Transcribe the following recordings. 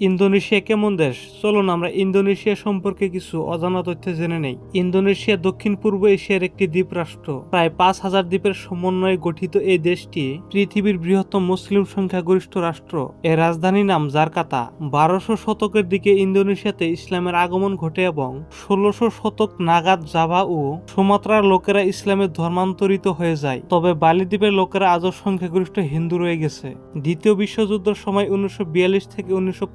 Indonesia কেমন দেশ? চলুন, আমরা ইন্দোনেশিয়া সম্পর্কে কিছু অজানা তথ্য জেনে নেই। ইন্দোনেশিয়া দক্ষিণ পূর্ব এশিয়ার একটি দ্বীপ রাষ্ট্র। প্রায় পাঁচ হাজার দ্বীপের সমন্বয়ে গঠিত এই দেশটি পৃথিবীর বৃহত্তম মুসলিম সংখ্যাগরিষ্ঠ রাষ্ট্র। এর রাজধানী নাম জারকাতা। বারোশো শতকের দিকে ইন্দোনেশিয়াতে ইসলামের আগমন ঘটে এবং ষোলোশো শতক নাগাদ জাভা ও সুমাত্রার লোকেরা ইসলামের ধর্মান্তরিত হয়ে যায়। তবে বালিদ্বীপের লোকেরা আজও সংখ্যাগরিষ্ঠ হিন্দু রয়ে গেছে। দ্বিতীয় বিশ্বযুদ্ধের সময় উনিশশো বিয়াল্লিশ থেকে উনিশশো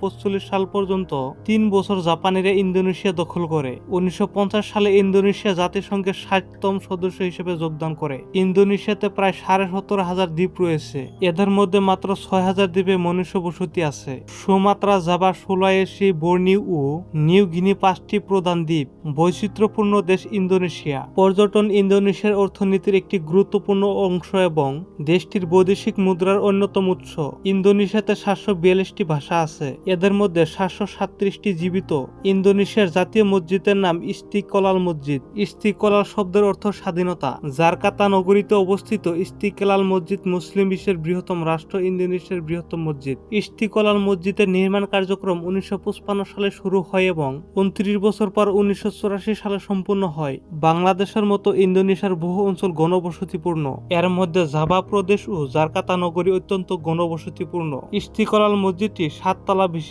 সাল পর্যন্ত তিন বছর জাপানিরা ইন্দোনেশিয়া দখল করে। উনিশশো পঞ্চাশ সালে ইন্দোনেশিয়া জাতিসংঘের ষাটতম সদস্য হিসেবে যোগদান করে। ইন্দোনেশিয়াতে প্রায় সাড়ে সত্তর হাজার দ্বীপ রয়েছে। এদের মধ্যে মাত্র ছয় হাজার দ্বীপে মনুষ্য বসতি আছে। সুমাত্রা জাভা সুলায়েসি বর্নিউ ও নিউ গিনি পাঁচটি প্রধান দ্বীপ। বৈচিত্র্যপূর্ণ দেশ ইন্দোনেশিয়া। পর্যটন ইন্দোনেশিয়ার অর্থনীতির একটি গুরুত্বপূর্ণ অংশ এবং দেশটির বৈদেশিক মুদ্রার অন্যতম উৎস। ইন্দোনেশিয়াতে সাতশো বিয়াল্লিশটি ভাষা আছে। এদের মধ্যে সাতশো সাতত্রিশটি জীবিত। ইন্দোনেশিয়ার জাতীয় মসজিদের নাম ইস্তিকলাল মসজিদ। ইস্তিকলাল শব্দের অর্থ স্বাধীনতা। জারকাতা নগরীতে অবস্থিত ইস্তিকলাল মসজিদ মুসলিম বিশ্বের বৃহত্তম রাষ্ট্র, ইন্দোনেশিয়ার বৃহত্তম মসজিদ। ইস্তিকলাল মসজিদের নির্মাণ কার্যক্রম উনিশশো সালে শুরু হয় এবং উনত্রিশ বছর পর উনিশশো চুরাশি সালে সম্পূর্ণ হয়। বাংলাদেশের মতো ইন্দোনেশিয়ার বহু অঞ্চল গণবসতিপূর্ণ এর মধ্যে জাভা প্রদেশ ও জারকাতা নগরী অত্যন্ত গণবসতিপূর্ণ ইস্তিকলাল মসজিদটি সাততলা বিশিষ্ট।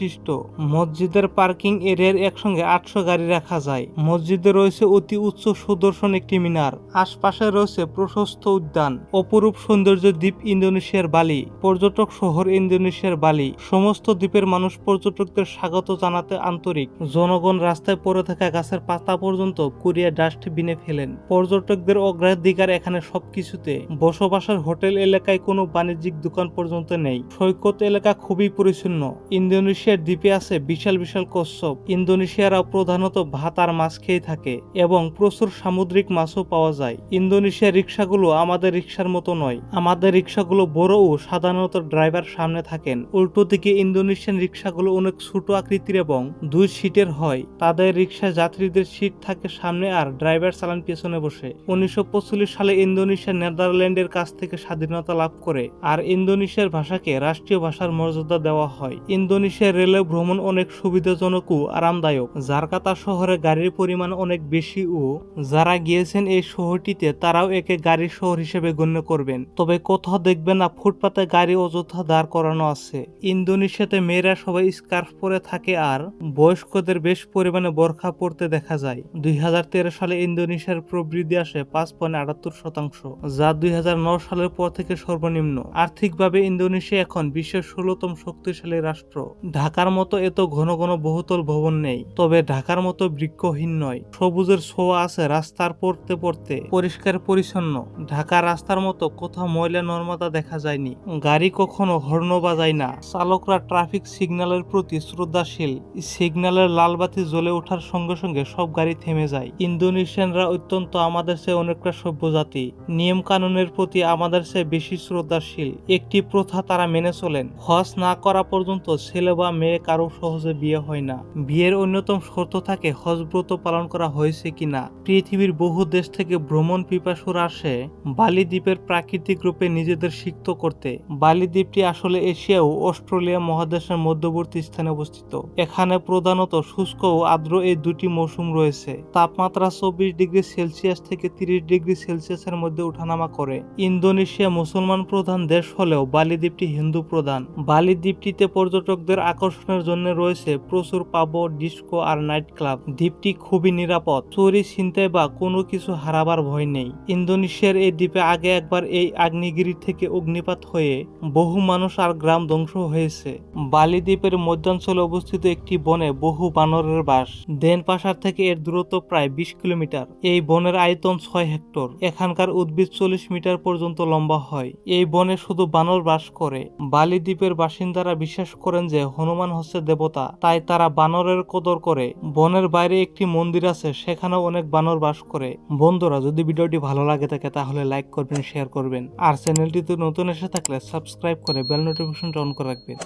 মসজিদের পার্কিং এরিয়ার একসঙ্গে আটশো গাড়ি রাখা যায়। মসজিদে রয়েছে অতি উচ্চ সুদর্শন একটি মিনার। আশপাশে রয়েছে প্রশস্ত উদ্যান। অপরূপ সৌন্দর্য দ্বীপ ইন্দোনেশিয়ার বালি, পর্যটক শহর ইন্দোনেশিয়ার বালি। সমস্ত দ্বীপের মানুষ পর্যটকদের স্বাগত জানাতে আন্তরিক। জনগণ রাস্তায় পড়ে থাকা গাছের পাতা পর্যন্ত কুড়িয়ে ডাস্টবিনে ফেলেন। পর্যটকদের অগ্রাধিকার এখানে সবকিছুতে। বসবাসের হোটেল এলাকায় কোনো বাণিজ্যিক দোকান পর্যন্ত নেই। সৈকত এলাকা খুবই পরিচ্ছন্ন। ইন্দোনেশিয়ার দ্বীপে আছে বিশাল বিশাল কচ্ছপ। ইন্দোনেশিয়ারা প্রধানত ভাত আর মাছ খেয়ে থাকে এবং প্রচুর সামুদ্রিক মাছও পাওয়া যায়। ইন্দোনেশিয়ার রিক্সাগুলো আমাদের রিক্সার মতো নয়। আমাদের রিক্সাগুলো বড় ও সাধারণত ড্রাইভার সামনে থাকেন। উল্টো দিকে ইন্দোনেশিয়ান রিক্সাগুলো অনেক ছোট আকৃতির এবং দুই সিটের হয়। তাদের রিক্সা যাত্রীদের সিট থাকে সামনে আর ড্রাইভার চালান পেছনে বসে। উনিশশো সালে ইন্দোনেশিয়া নেদারল্যান্ডের কাছ থেকে স্বাধীনতা লাভ করে। আর ইন্দোনেশিয়ার ভাষাকে রাষ্ট্রীয় ভাষার মর্যাদা দেওয়া হয়। ইন্দোনেশিয়ার রেলে ভ্রমণ অনেক সুবিধাজনক ও আরামদায়ক। জারকাতা শহরে গাড়ির পরিমাণ অনেক বেশি ও যারা গিয়েছেন এই শহরটিতে তারাও একে গাড়ির শহর হিসেবে গণ্য করবেন। তবে কোথাও দেখবেন না, ফুটপাতে গাড়ি অযথা দাঁড় করানো আছে। ইন্দোনেশিয়াতে মেয়েরা সবাই স্কার্ফ পরে থাকে আর বয়স্কদের বেশ পরিমাণে বরখা পরতে দেখা যায়। দুই হাজার তেরো সালে ইন্দোনেশিয়ার প্রবৃদ্ধি আসে পাঁচ পয়েন্ট আটাত্তর শতাংশ, যা দুই সালের পর থেকে সর্বনিম্ন। আর্থিকভাবে ইন্দোনেশিয়া এখন বিশ্বের ষোলতম শক্তিশালী রাষ্ট্র। ঢাকার মতো এত ঘন ঘন বহুতল ভবন নেই, তবে ঢাকার মতো বৃক্ষহীন নয়। সবুজের ছোঁয়া আছে রাস্তার পড়তে পড়তে, পরিষ্কার পরিচ্ছন্ন। ঢাকা রাস্তার মতো কোথাও ময়লা নর্মদা দেখা যায়নি। গাড়ি কখনো হর্ন বাজায় না। চালকরা ট্রাফিক সিগন্যালের প্রতি শ্রদ্ধাশীল। সিগন্যালের লাল বাতি জ্বলে ওঠার সঙ্গে সঙ্গে সব গাড়ি থেমে যায়। ইন্দোনেশিয়ানরা অত্যন্ত আমাদের চেয়ে অনেকটা সভ্য জাতি নিয়ম কানুনের প্রতি আমাদের চেয়ে বেশি শ্রদ্ধাশীল। একটি প্রথা তারা মেনে চলেন। হজ না করা পর্যন্ত ছেলে বা মেয়ে কারও সহজে বিয়ে হয় না। বিয়ের অন্যতম শর্ত থাকে হজ ব্রত পালন করা হয়েছে কিনা। পৃথিবীর বহু দেশ থেকে ভ্রমণ পিপাসুর আসে বালি দ্বীপের প্রাকৃতিক রূপে নিজেদের সিক্ত করতে। বালি দ্বীপটি আসলে এশিয়া ও অস্ট্রেলিয়া মহাদেশের মধ্যবর্তী স্থানে অবস্থিত। এখানে প্রধানত শুষ্ক ও আর্দ্র এই দুটি মৌসুম রয়েছে। তাপমাত্রা চব্বিশ ডিগ্রি সেলসিয়াস থেকে তিরিশ ডিগ্রি সেলসিয়াসের মধ্যে ওঠানামা করে। ইন্দোনেশিয়া মুসলমান প্রধান দেশ হলেও বালি দ্বীপটি হিন্দু প্রধান। বালি দ্বীপটিতে পর্যটকদের আকর্ষণের জন্য রয়েছে প্রচুর পাব, ডিস্কো আর নাইট ক্লাব। দ্বীপটি খুবই নিরাপদ। চুরি, ছিনতাই বা কোনো কিছু হারাবার ভয় নেই। ইন্দোনেশিয়ার এই দ্বীপে আগে একবার এই আগ্নেয়গিরি থেকে অগ্নিপাত হয়ে বহু মানুষ আর গ্রাম ধ্বংস হয়েছে। বালি দ্বীপের মধ্যাঞ্চলে অবস্থিত একটি বনে বহু বানরের বাস। দেনপাশার থেকে এর দূরত্ব প্রায় বিশ কিলোমিটার। এই বনের আয়তন ছয় হেক্টর। এখানকার উদ্ভিদ চল্লিশ মিটার পর্যন্ত লম্বা হয়। এই বনে শুধু বানর বাস করে। বালি দ্বীপের বাসিন্দারা বিশ্বাস করেন যে হনুমান হচ্ছে দেবতা, তাই তারা বানরের কদর করে। বনের বাইরে একটি মন্দির আছে, সেখানেও অনেক বানর বাস করে। বন্ধুরা, যদি ভিডিওটি ভালো লাগে থাকে, তাহলে লাইক করবেন, শেয়ার করবেন। আর চ্যানেলটিতে নতুন এসে থাকলে সাবস্ক্রাইব করে বেল নোটিফিকেশনটা অন করে রাখবেন।